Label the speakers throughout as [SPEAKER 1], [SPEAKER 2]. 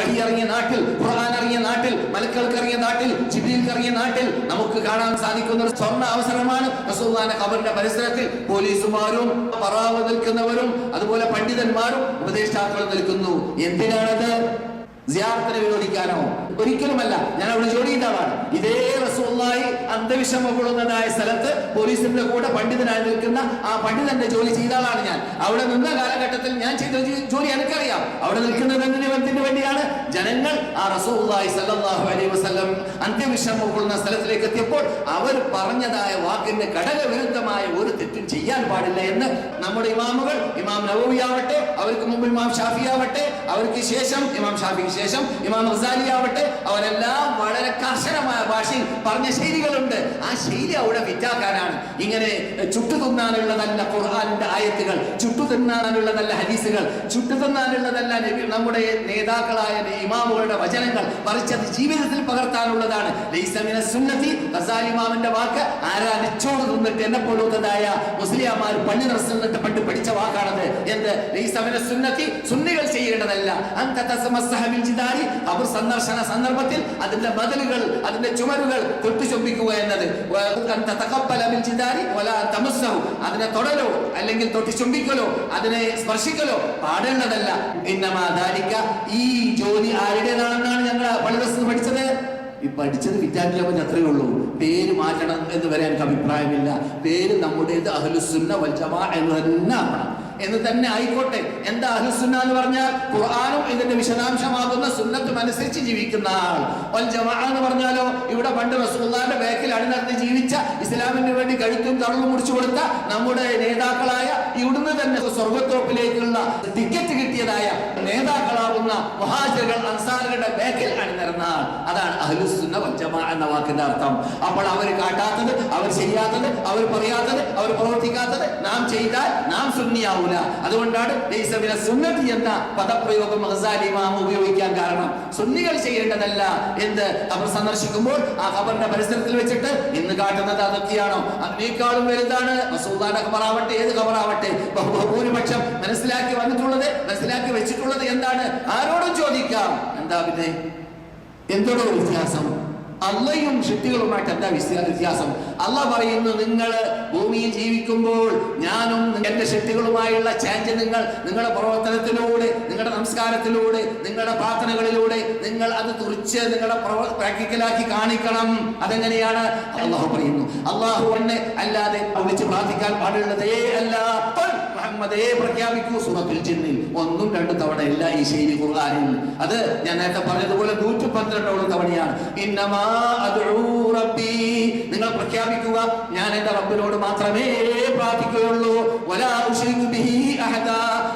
[SPEAKER 1] വഹി ഇറങ്ങിയ നാട്ടിൽ ഖുർആൻ ഇറങ്ങിയ നാട്ടിൽ മലക്കൾക്ക് ഇറങ്ങിയ നാട്ടിൽ ജിബിലിക്ക് ഇറങ്ങിയ നാട്ടിൽ നമുക്ക് കാണാൻ സാധിക്കുന്ന ഒരു സ്വർണ അവസരമാണ് റസൂലുള്ളാഹിന്റെ ഖബറിന്റെ പരിസരത്തിൽ പോലീസുമാരും പറാവ് നിൽക്കുന്നവരും അതുപോലെ പണ്ഡിതന്മാരും ഉപദേഷ്ടാക്കളും നിൽക്കുന്നു. എന്തിനാണത്? സിയാറത്തിനെ വിരോധിക്കാനോ? ഒരിക്കലുമല്ല. ഞാൻ അവിടെ ജോലി ചെയ്താളാണ് ഇതേ റസൂള്ളായി അന്ധവിഷമ കൊള്ളുന്നതായ സ്ഥലത്ത് പോലീസിന്റെ കൂടെ പണ്ഡിതനായി നിൽക്കുന്ന ആ പണ്ഡിതന്റെ ജോലി ചെയ്ത ആളാണ് ഞാൻ. അവിടെ നിന്ന കാലഘട്ടത്തിൽ ഞാൻ ചെയ്ത ജോലി എനിക്കറിയാം. അവിടെ നിൽക്കുന്നത് എന്തിനു വേണ്ടിയാണ്? ജനങ്ങൾ ആ റസൂള്ളായി സല്ലാഹു അലൈ വസ്ലം അന്ത്യവിഷമം കൊള്ളുന്ന സ്ഥലത്തിലേക്ക് എത്തിയപ്പോൾ അവർ പറഞ്ഞതായ വാക്കിന് ഘടകവിരുദ്ധമായ ഒരു തെറ്റും ചെയ്യാൻ പാടില്ല എന്ന് നമ്മുടെ ഇമാമുകൾ ഇമാം നവവി ആവട്ടെ അവർക്ക് മുമ്പ് ഇമാം ഷാഫി ആവട്ടെ അവർക്ക് ശേഷം ഇമാം ഷാഫിക്ക് ശേഷം ഇമാം റസാലി ആവട്ടെ അവരെല്ലാം വളരെ കർശനമായ ഭാഷയിൽ പറഞ്ഞ ശൈലികളുണ്ട്. ആ ശൈലി അവിടെ വിറ്റാക്കാനാണ്. ഇങ്ങനെ ചുട്ടു തിന്നാനുള്ളതല്ല ഖുർഹാനിന്റെ ആയത്തുകൾ ചുട്ടു തിന്നാനുള്ളതല്ല ഹദീസുകൾ ചുട്ടു നമ്മുടെ നേതാക്കളായ ഇമാമുകളുടെ വചനങ്ങൾ മറിച്ചത് ജീവിതത്തിൽ പകർത്താനുള്ളതാണ്. ലൈസമിന സുന്നത്തി ഗസാലി ഇമാമിന്റെ വാക്ക് ആരാ നിച്ചോട് തിന്നിട്ട് എന്നെ പോലുള്ളതായ മുസ്ലിയാമാർ പള്ളി നിന്നിട്ട് പണ്ട് പഠിച്ച വാക്കാണത്. ലൈസ സുന്നത്തി സുന്നികൾ ചെയ്യേണ്ടതല്ല. അവർ സന്ദർശന സന്ദർഭത്തിൽ അതിന്റെ ബദലുകൾ അതിന്റെ ചുമരുകൾ തൊട്ടു ചൊമ്പിക്കുക എന്നത് അതിനെ തൊടലോ അല്ലെങ്കിൽ തൊട്ടി ചുംബിക്കലോ അതിനെ സ്പർശിക്കലോ പാടേണ്ടതല്ല. ഇന്നമാ ദാലിക ഈ ജോലി ആരുടേതാണെന്നാണ് ഞങ്ങൾ പള്ളിദർശനം പഠിച്ചത്? ഈ പഠിച്ചത് വിദ്യാർത്ഥിയാകുമ്പോൾ അത്രയേ ഉള്ളൂ. പേര് മാറ്റണം എന്ന് വരെ എനിക്ക് അഭിപ്രായമില്ല. പേര് നമ്മുടേത് അഹ്ലുസുന്ന വൽ ജമാ എന്ന് തന്നെ ആവണം. എന്ന് തന്നെ ആയിക്കോട്ടെ. എന്താ അഹ്ലുസുന്ന എന്ന് പറഞ്ഞാൽ ഖുർആാനും ഇതിന്റെ വിശദാംശമാകുന്ന സുന്നത്തും അനുസരിച്ച് ജീവിക്കുന്ന ആൾ. വൽ ജമാ എന്ന് പറഞ്ഞാലോ ഇവിടെ പണ്ട് റസൂലുള്ളാഹിന്റെ ബാക്കിൽ അണിനിറന്ന് ജീവിച്ച ഇസ്ലാമിന് വേണ്ടി കഴുത്തും തളവും മുടിച്ചു കൊടുത്ത നമ്മുടെ നേതാക്കളായ ഇവിടുന്ന് തന്നെ സ്വർഗത്തോപ്പിലേക്കുള്ള ടിക്കറ്റ് കിട്ടിയതായ നേതാക്കളാവുന്ന മഹാജകൾ അൻസാറുകളുടെ ബാക്കിൽ അണിനിരന്ന ആൾ. അതാണ് അഹ്ലുസുന്ന പഞ്ചമ എന്ന വാക്കിന്റെ അർത്ഥം. അപ്പോൾ അവർ കാട്ടാത്തത് അവർ ചെയ്യാത്തത് അവർ പറയാത്തത് അവർ പ്രവർത്തിക്കാത്തത് നാം ചെയ്താൽ നാം സുന്നിയാവൂല. അതുകൊണ്ടാണ് സുന്നതി എന്ന പദപ്രയോഗം ഇമാം ഉപയോഗിക്കാൻ കാരണം. സുന്നികൾ ചെയ്യേണ്ടതല്ല എന്ത് അവർ സന്ദർശിക്കുമ്പോൾ ആ ഖബറിന്റെ പരിസരത്തിൽ വെച്ചിട്ട് ഇന്ന് കാട്ടുന്നത് അതൊക്കെയാണോ? അതിനേക്കാളും വലുതാണ്. റസൂലുള്ളാഹിന്റെ ഖബറാവട്ടെ ഏത് ഖബറാവട്ടെ? ബഹു- ബഹുഭൂരിപക്ഷം മനസ്സിലാക്കി വന്നിട്ടുള്ളത് മനസ്സിലാക്കി വെച്ചിട്ടുള്ളത് എന്താണ്? ആരോടും ചോദിക്കാം. എന്താ പിന്നെ എന്തോടോ വ്യത്യാസം? അള്ളയും ശക്തികളുമായിട്ട് എന്താ വ്യത്യാസം. അല്ല പറയുന്നു നിങ്ങൾ ഭൂമിയിൽ ജീവിക്കുമ്പോൾ ഞാനും എന്റെ ശക്തികളുമായുള്ള ചാഞ്ച് നിങ്ങൾ നിങ്ങളുടെ പ്രവർത്തനത്തിലൂടെ നിങ്ങളുടെ സംസ്കാരത്തിലൂടെ നിങ്ങളുടെ പ്രാർത്ഥനകളിലൂടെ നിങ്ങൾ അത് തുറിച്ച് നിങ്ങളുടെ പ്രാക്ടിക്കലാക്കി കാണിക്കണം. അതെങ്ങനെയാണ്? അള്ളാഹു പറയുന്നു. അള്ളാഹു അല്ലാതെ വിളിച്ച് പ്രാർത്ഥിക്കാൻ പാടുള്ളതേ അല്ല. മുഹമ്മദേ പ്രഖ്യാപിക്കൂ സൂറത്തുൽ ജിന്നിൽ. ഒന്നും രണ്ടു തവണ ഇല്ല ഈ ശൈലി ഖുർആനിൽ. അത് ഞാൻ നേരത്തെ പറഞ്ഞതുപോലെ നൂറ്റി പന്ത്രണ്ടോളം തവണയാണ് നിങ്ങൾ പ്രഖ്യാപിക്കുക ഞാൻ എന്റെ റബ്ബിനോട് മാത്രമേ പ്രാർത്ഥിക്കുകയുള്ളൂ.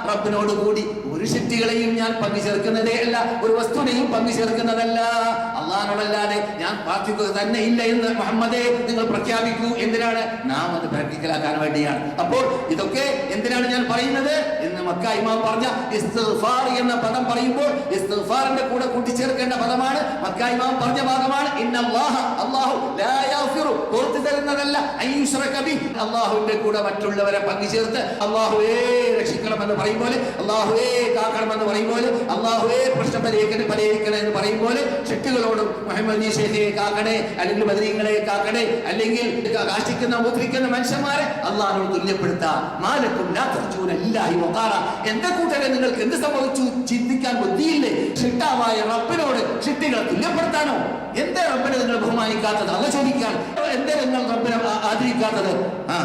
[SPEAKER 1] റബ്ബിനോട് കൂടി ഒരു ശക്തികളെയും ഞാൻ പങ്കു ചേർക്കുന്നതേ അല്ല ഒരു വസ്തുവിനെയും പങ്കു ചേർക്കുന്നതല്ല. അള്ളഹാനോടല്ലാതെ ഞാൻ പ്രാർത്ഥിക്കുക തന്നെ ഇല്ല എന്ന് മുഹമ്മദേ നിങ്ങൾ പ്രഖ്യാപിക്കൂ എന്തിനാണ്? നാം അത് പ്രാക്ടിക്കലാക്കാൻ വേണ്ടിയാണ്. അപ്പോൾ ഇതൊക്കെ എന്തിനാണ് ഞാൻ പറയുന്നത്? എന്ന് മക്ക ഇമാം പറഞ്ഞ ഇസ്തിഗ്ഫാർ എന്ന പദം പറയുമ്പോൾ ഇസ്തിഗ്ഫാറിന്റെ കൂടെ കൂട്ടിച്ചേർക്കേണ്ട പദമാണ് മക്ക ഇമാം പറഞ്ഞ ഭാഗമാണ്. ലാ പുറത്തു തരുന്നതല്ല. അള്ളാഹുവിന്റെ കൂടെ മറ്റുള്ളവരെ പങ്കുചേർത്ത് അള്ളാഹുവേ രക്ഷിക്കണമെന്ന് പറയും പോലെ അല്ലാഹുവേ കാക്കണമെന്ന് പറയും പോലെ അള്ളാഹുവേ പ്രശ്നം പരിഹരിക്കണേ പരിഹരിക്കണേ എന്ന് പറയും പോലെ ശക്തികളോടും മുഹമ്മദ് ഷെയ്ഖിനെ കാക്കണേ അല്ലെങ്കിൽ ബദരീങ്ങളെ കാക്കണേ അല്ലെങ്കിൽ കാശിക്കുന്ന മുദ്രിക്കുന്ന മനുഷ്യന്മാരെ അള്ളാഹിനോട് തുല്യപ്പെടുത്താം. മാലക്കും എന്റെ കൂട്ടരെ നിങ്ങൾക്ക് എന്ത് സംഭവിച്ചു? ചിന്തിക്കാൻ ബുദ്ധിയില്ലേ? ഷിട്ടാവായ റബ്ബിനോട് ഷിട്ടികളെ തുല്യപ്പെടുത്താനോ? എന്റെ റബ്ബിനെ നിങ്ങൾ ബഹുമാനിക്കാത്തത് അല്ല ചോദിക്കാൻ എന്തേ നിങ്ങൾ ആ- ആദരിക്കാത്തത്? ആ.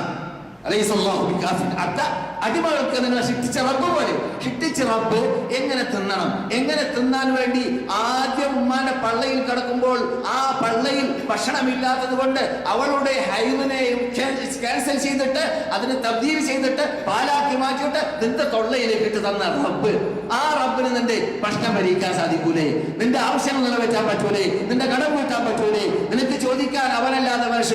[SPEAKER 1] അടിമകൾക്ക് നിങ്ങൾ ശിക്ഷിച്ച റബ്ബ് പോലെ. ശിക്ഷിച്ച റബ്ബ് എങ്ങനെ തിന്നണം? എങ്ങനെ തിന്നാൻ വേണ്ടി ആദ്യം ഉമ്മാന്റെ പള്ളയിൽ കിടക്കുമ്പോൾ ആ പള്ളയിൽ ഭക്ഷണമില്ലാത്തത് കൊണ്ട് അവളുടെ ഹൈവിനെയും ക്യാൻസൽ ചെയ്തിട്ട് അതിന് തബ്ദീൽ ചെയ്തിട്ട് പാലാക്കി മാറ്റിയിട്ട് നിന്റെ തൊള്ളയിലേക്ക് ഇട്ട് തന്ന റബ്ബ്. ആ റബ്ബിന് നിന്റെ പ്രശ്നം പരിഹരിക്കാൻ സാധിക്കൂലേ? നിന്റെ ആവശ്യങ്ങൾ നിറവേറ്റാൻ പറ്റൂലേ? നിന്റെ കടം വീട്ടാൻ പറ്റൂലേ? നിനക്ക് ചോദിക്കാൻ അവനല്ലാതെ വേറെ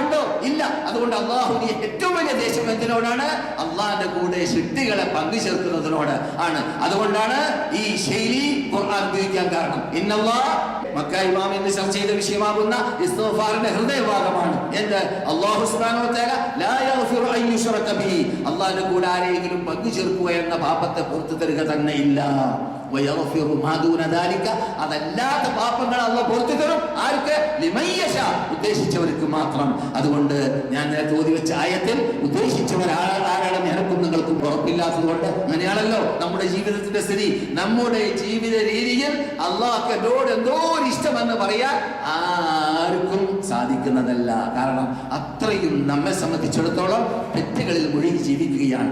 [SPEAKER 1] ഉണ്ടോ ഇല്ല. അതുകൊണ്ട് അള്ളാഹു ഏറ്റവും വലിയ ദേഷ്യം എന്തിനോടാണ് അള്ളാഹിന്റെ കൂടെ ശിട്ടികളെ പങ്കു ചേർക്കുന്നതിനോട് ആണ്. അതുകൊണ്ടാണ് ഈ ശൈലി ഖുർആൻ ഉപയോഗിക്കാൻ കാരണം. ഇന്നല്ലാ മക്ക ഇമാം എന്ന് ചർച്ച ചെയ്ത വിഷയമാകുന്ന ഇസ്തിഗ്ഫാറിന്റെ ഹൃദയഭാഗമാണ്. എന്ത്? അല്ലാഹു അള്ളാഹിന്റെ കൂടെ ആരെങ്കിലും പങ്കു ചേർക്കുക എന്ന പാപത്തെ പുറത്തു തരിക തന്നെ ഇല്ല. അതല്ലാത്ത പാപങ്ങൾ അള്ള പുറത്തു തരും. ആർക്ക്? ഉദ്ദേശിച്ചവർക്ക് മാത്രം. അതുകൊണ്ട് ഞാൻ നേരത്തെ ഓതി വെച്ച ആയത്തിൽ ഉദ്ദേശിച്ചവർ ആരാണെന്ന് എനക്കും നിങ്ങൾക്കും ഉറപ്പില്ലാത്തത് കൊണ്ട് അങ്ങനെയാണല്ലോ നമ്മുടെ ജീവിതത്തിന്റെ സ്ഥിതി. നമ്മുടെ ജീവിത രീതിയിൽ അള്ളാഹ് എന്നോട് എന്തോ ഇഷ്ടം ഇഷ്ടമെന്ന് പറയാൻ ആർക്കും സാധിക്കുന്നതല്ല. കാരണം അത്രയും നമ്മെ സംബന്ധിച്ചിടത്തോളം തെറ്റുകളിൽ മുഴുകി ജീവിക്കുകയാണ്.